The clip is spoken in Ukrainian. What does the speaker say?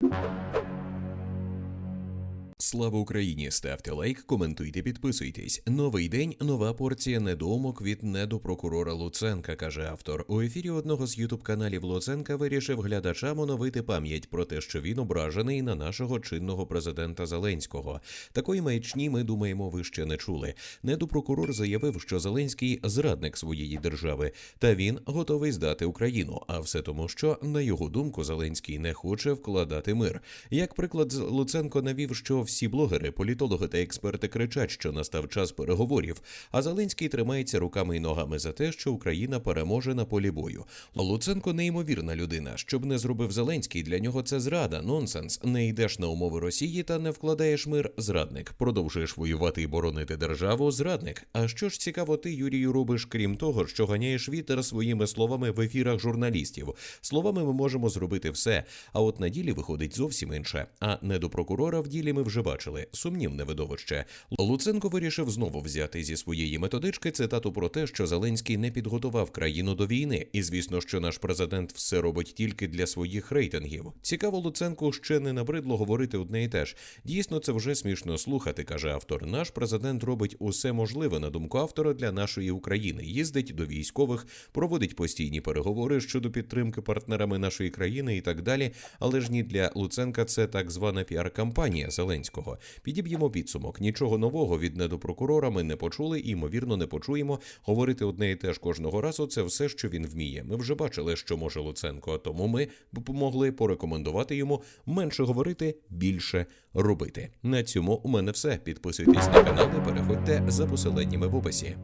you Слава Україні! Ставте лайк, коментуйте, підписуйтесь. Новий день, нова порція недоумок від недопрокурора Луценка, каже автор. У ефірі одного з ютуб каналів Луценка вирішив глядачам оновити пам'ять про те, що він ображений на нашого чинного президента Зеленського. Такої маячні ми думаємо, ви ще не чули. Недопрокурор заявив, що Зеленський зрадник своєї держави, та він готовий здати Україну. А все тому, що на його думку Зеленський не хоче вкладати мир. Як приклад, Луценко навів, що всі блогери, політологи та експерти кричать, що настав час переговорів, а Зеленський тримається руками і ногами за те, що Україна переможе на полі бою. Луценко неймовірна людина. Щоб не зробив Зеленський, для нього це зрада, нонсенс. Не йдеш на умови Росії та не вкладаєш мир. Зрадник. Продовжуєш воювати і боронити державу. Зрадник. А що ж цікаво, ти, Юрію, робиш, крім того, що ганяєш вітер своїми словами в ефірах журналістів. Словами ми можемо зробити все. А от на ділі виходить зовсім інше. А не до прокурора в ділі ми вже бачили сумнівне видовище. Луценко вирішив знову взяти зі своєї методички цитату про те, що Зеленський не підготував країну до війни, і звісно, що наш президент все робить тільки для своїх рейтингів. Цікаво, Луценку ще не набридло говорити одне і те ж. Дійсно, це вже смішно слухати, каже автор. Наш президент робить усе можливе на думку автора для нашої України. Їздить до військових, проводить постійні переговори щодо підтримки партнерами нашої країни і так далі. Але ж ні для Луценка це так звана піар-кампанія Зеленського. Підіб'ємо підсумок. Нічого нового від недопрокурора ми не почули і ймовірно не почуємо. Говорити одне і те ж кожного разу це все, що він вміє. Ми вже бачили, що може Луценко. Тому ми б могли порекомендувати йому менше говорити, більше робити. На цьому у мене все. Підписуйтесь на канал і переходьте за посиланнями в описі.